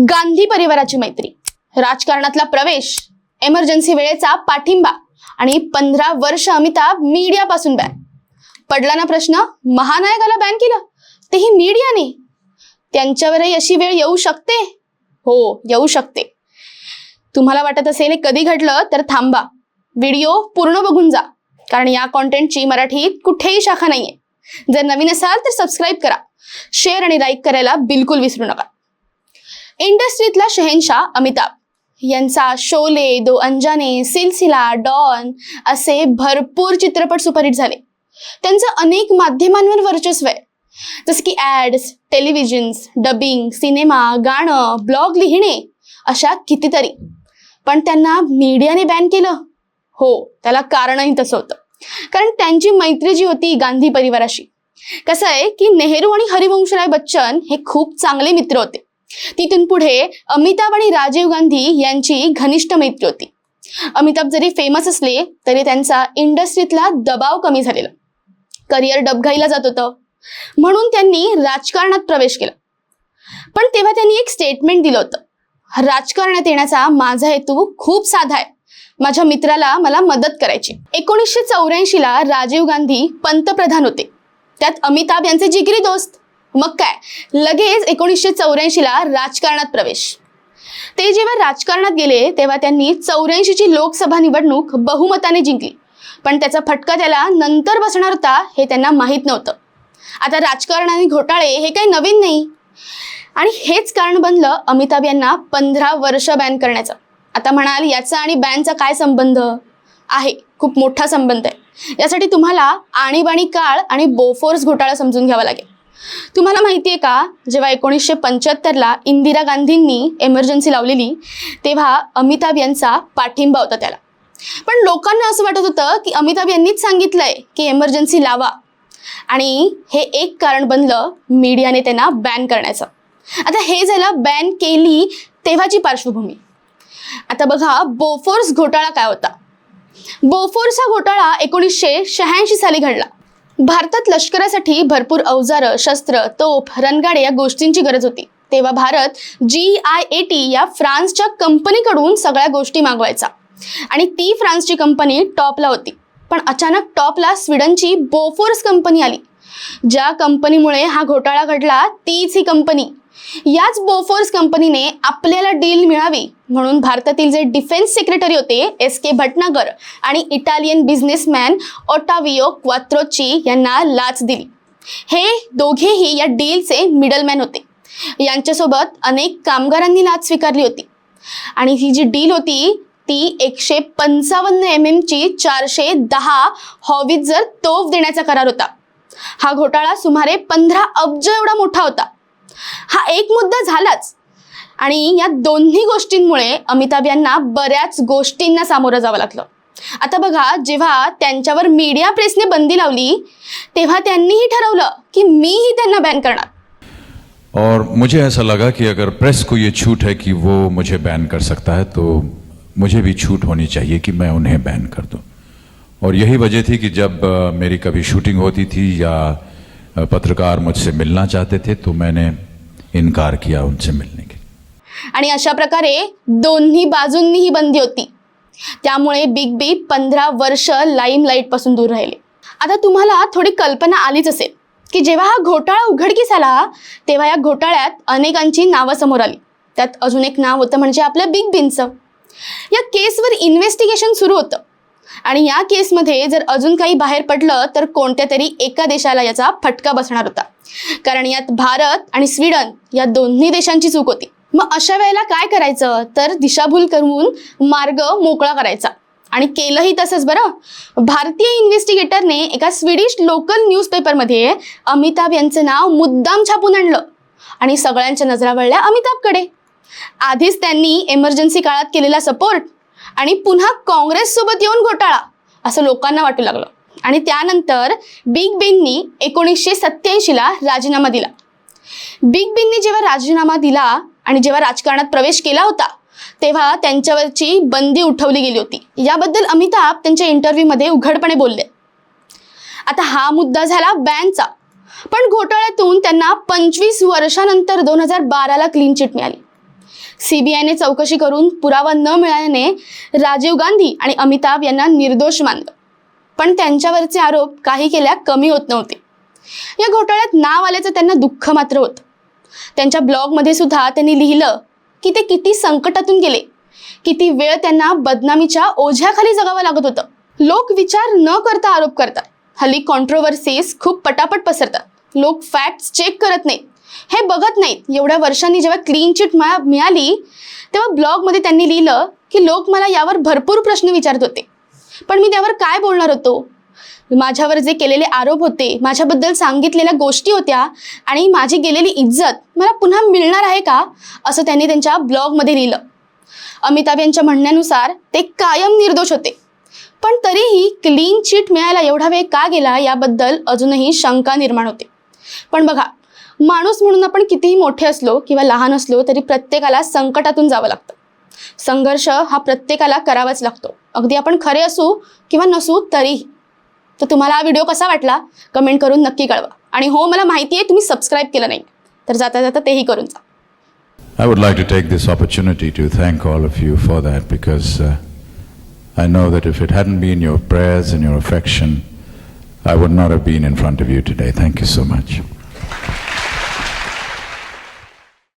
गांधी परिवाराची मैत्री. राजकारणातला प्रवेश एमर्जन्सी वेळेचा पाठिंबा आणि पंधरा वर्ष अमिताभ मीडियापासून बॅन. पडला ना प्रश्न महानायकाला बॅन केलं? तेही मीडियाने. त्यांच्यावरही अशी वेळ येऊ शकते? हो येऊ शकते. तुम्हाला वाटत असेल हे कधी घडलं तर थांबा. व्हिडिओ पूर्ण बघून जा. कारण या कॉन्टेंटची मराठीत कुठेही शाखा नाहीये. जर नवीन असाल तर सबस्क्राईब करा. शेअर आणि लाईक करायला बिलकुल विसरू नका. इंडस्ट्रीतला शहेनशाह अमिताभ. यांचा शोले दो अंजाने सिलसिला डॉन असे भरपूर चित्रपट सुपरहिट झाले. त्यांचं अनेक माध्यमांवर वर्चस्व आहे. जसं की ॲड्स टेलिव्हिजन्स डबिंग सिनेमा गाणं ब्लॉग लिहिणे अशा कितीतरी. पण त्यांना मीडियाने बॅन केलं. हो त्याला कारणही तसं होतं. कारण त्यांची मैत्री जी होती गांधी परिवाराशी. कसं आहे की नेहरू आणि हरिवंशराय बच्चन हे खूप चांगले मित्र होते. तिथून पुढे अमिताभ आणि राजीव गांधी यांची घनिष्ठ मैत्री होती. अमिताभ जरी फेमस असले तरी त्यांचा इंडस्ट्रीतला दबाव कमी झालेला. करिअर डबघाईला जात होतं. म्हणून त्यांनी राजकारणात प्रवेश केला. पण तेव्हा त्यांनी एक स्टेटमेंट दिलं होतं. राजकारणात येण्याचा माझा हेतू खूप साधा आहे. माझ्या मित्राला मला मदत करायची. एकोणीसशे चौऱ्याऐंशी ला राजीव गांधी पंतप्रधान होते. त्यात अमिताभ यांचे जिगरी दोस्त मग काय? लगेच एकोणीसशे चौऱ्याऐंशीला राजकारणात प्रवेश. ते जेव्हा राजकारणात गेले तेव्हा त्यांनी चौऱ्याऐंशीची लोकसभा निवडणूक बहुमताने जिंकली. पण त्याचा फटका त्याला नंतर बसणार होता हे त्यांना माहीत नव्हतं. आता राजकारण आणि घोटाळे हे काही नवीन नाही. आणि हेच कारण बनलं अमिताभ यांना पंधरा वर्ष बॅन करण्याचं. आता म्हणाल याचा आणि बॅनचा काय संबंध? आहे खूप मोठा संबंध आहे. यासाठी तुम्हाला आणीबाणी काळ आणि बोफोर्स घोटाळा समजून घ्यावा लागेल. तुम्हाला माहिती आहे का जेव्हा एकोणीसशे पंच्याहत्तरला इंदिरा गांधींनी एमर्जन्सी लावलेली तेव्हा अमिताभ यांचा पाठिंबा होता त्याला. पण लोकांना असं वाटत होतं की अमिताभ यांनीच सांगितलंय की एमर्जन्सी लावा. आणि हे एक कारण बनलं मीडियाने त्यांना बॅन करण्याचं. आता हे झालं बॅन केली तेव्हाची पार्श्वभूमी. आता बघा बोफोर्स घोटाळा काय होता? बोफोर्स हा घोटाळा एकोणीसशे शहाऐंशी साली घडला. भारतात लष्करासाठी भरपूर अवजारं शस्त्र तोफ रणगाडे या गोष्टींची गरज होती. तेव्हा Bharat G I A T या फ्रान्सच्या कंपनीकडून सगळ्या गोष्टी मागवायचा. आणि ती फ्रान्सची कंपनी टॉपला होती. पण अचानक टॉपला स्वीडनची बोफोर्स कंपनी आली. ज्या कंपनीमुळे हा घोटाळा घडला तीच ही कंपनी. याच बोफोर्स कंपनीने आपल्याला डील मिळावी म्हणून भारतातील जे डिफेन्स सेक्रेटरी होते एस के भटनागर आणि इटालियन बिझनेसमॅन ओटाविओ क्वात्रोची यांना लाच दिली. हे दोघेही या डीलचे मिडलमॅन होते. यांच्यासोबत अनेक कामगारांनी लाच स्वीकारली होती. आणि ही जी डील होती ती एकशे पंचावन्न एम एमची चारशे दहा हॉवित्झर तोफ देण्याचा करार होता. हा घोटाळा सुमारे पंधरा अब्ज एवढा मोठा होता. हा एक मुद्दा झालाच. आणि या दोन्ही गोष्टींमुळे अमिताभ यांना बऱ्याच गोष्टींना सामोरं जावं लागलं. आता बघा जेव्हा त्यांच्यावर मीडिया प्रेसने बंदी लावली तेव्हा त्यांनीही ठरवलं की मीही त्यांना बॅन करणार. और मुझे ऐसा लगा कि अगर प्रेस को ये छूट है कि वो मुझे बैन कर सकता है तो मुझे भी छूट होनी चाहिए कि मैं उन्हें बैन कर दूं। और यही वजह थी कि जब मेरी कभी शूटिंग होती थी या पत्रकार मुझसे मिलना चाहते थे तो मैंने इनकार किया उनसे मिलने के आणि अशा प्रकारे दोन्ही बाजूंनी ही बंदी होती. त्यामुळे बिग बी पंधरा वर्ष लाईमपासून दूर राहिले. आता तुम्हाला थोडी कल्पना आलीच असेल की जेव्हा हा घोटाळा उघडकीस आला तेव्हा या घोटाळ्यात अनेकांची नावं समोर आली. त्यात अजून एक नाव होतं म्हणजे आपलं बिग बींचं या केसवर इन्व्हेस्टिगेशन सुरू होतं. आणि या केसमध्ये जर अजून काही बाहेर पडलं तर कोणत्या तरी एका देशाला याचा फटका बसणार होता. कारण यात भारत आणि स्वीडन या दोन्ही देशांची चूक होती. मग अशा वेळेला काय करायचं? तर दिशाभूल करून मार्ग मोकळा करायचा. आणि केलंही तसंच बरं. भारतीय इन्व्हेस्टिगेटरने एका स्वीडिश लोकल न्यूजपेपरमध्ये अमिताभ यांचं नाव मुद्दाम छापून आणलं. आणि सगळ्यांच्या नजरा वळल्या अमिताभकडे. आधीच त्यांनी एमर्जन्सी काळात केलेला सपोर्ट आणि पुन्हा काँग्रेससोबत येऊन घोटाळा असं लोकांना वाटू लागलं. आणि त्यानंतर बिग बिननी एकोणीसशे सत्त्याऐंशीला राजीनामा दिला. बिग बींनी जेव्हा राजीनामा दिला आणि जेव्हा राजकारणात प्रवेश केला होता तेव्हा त्यांच्यावरची बंदी उठवली गेली होती. याबद्दल अमिताभ त्यांच्या इंटरव्ह्यूमध्ये उघडपणे बोलले. आता हा मुद्दा झाला बॅनचा. पण घोटाळ्यातून त्यांना पंचवीस वर्षानंतर दोन हजार बाराला क्लीन चिट मिळाली. सीबीआयने चौकशी करून पुरावा न मिळाल्याने राजीव गांधी आणि अमिताभ यांना निर्दोष मानलं. पण त्यांच्यावरचे आरोप काही केल्या कमी होत नव्हते. या घोटाळ्यात नाव आल्याचं त्यांना दुःख मात्र होतं. त्यांच्या ब्लॉगमध्ये सुद्धा त्यांनी लिहिलं की ते किती संकटातून गेले. किती वेळ त्यांना बदनामीच्या ओझ्याखाली जगावं लागत होतं. लोक विचार न करता आरोप करतात. हल्ली कॉन्ट्रोवर्सीज खूप पटापट पसरतात. लोक फॅक्ट्स चेक करत नाहीत. हे बघत नाहीत. एवढ्या वर्षांनी जेव्हा क्लीन चिट मिळाली तेव्हा ब्लॉगमध्ये त्यांनी लिहिलं की लोक मला यावर भरपूर प्रश्न विचारत होते. पण मी त्यावर काय बोलणार होतो? माझ्यावर जे केलेले आरोप होते माझ्याबद्दल सांगितलेल्या गोष्टी होत्या आणि माझी गेलेली इज्जत मला पुन्हा मिळणार आहे का? असं त्यांनी त्यांच्या ब्लॉगमध्ये लिहिलं. अमिताभ यांच्या म्हणण्यानुसार ते कायम निर्दोष होते. पण तरीही क्लीन चिट मिळायला एवढा वेळ का गेला याबद्दल अजूनही शंका निर्माण होते. पण बघा माणूस म्हणून आपण कितीही मोठे असलो किंवा लहान असलो तरी प्रत्येकाला संकटातून जावं लागतं. संघर्ष हा प्रत्येकाला करावाच लागतो. अगदी आपण खरे असू किंवा नसू तरी तर तुम्हाला हा व्हिडिओ कसा वाटला? कमेंट करून नक्की कळवा. आणि हो मला माहिती आहे तुम्ही सबस्क्राईब केलं नाही. तर जाता जाता तेही करून जा. I would like to take this opportunity to thank all of you for that because I know that if it had been your prayers in your affection I would not have been in front of you today thank you so much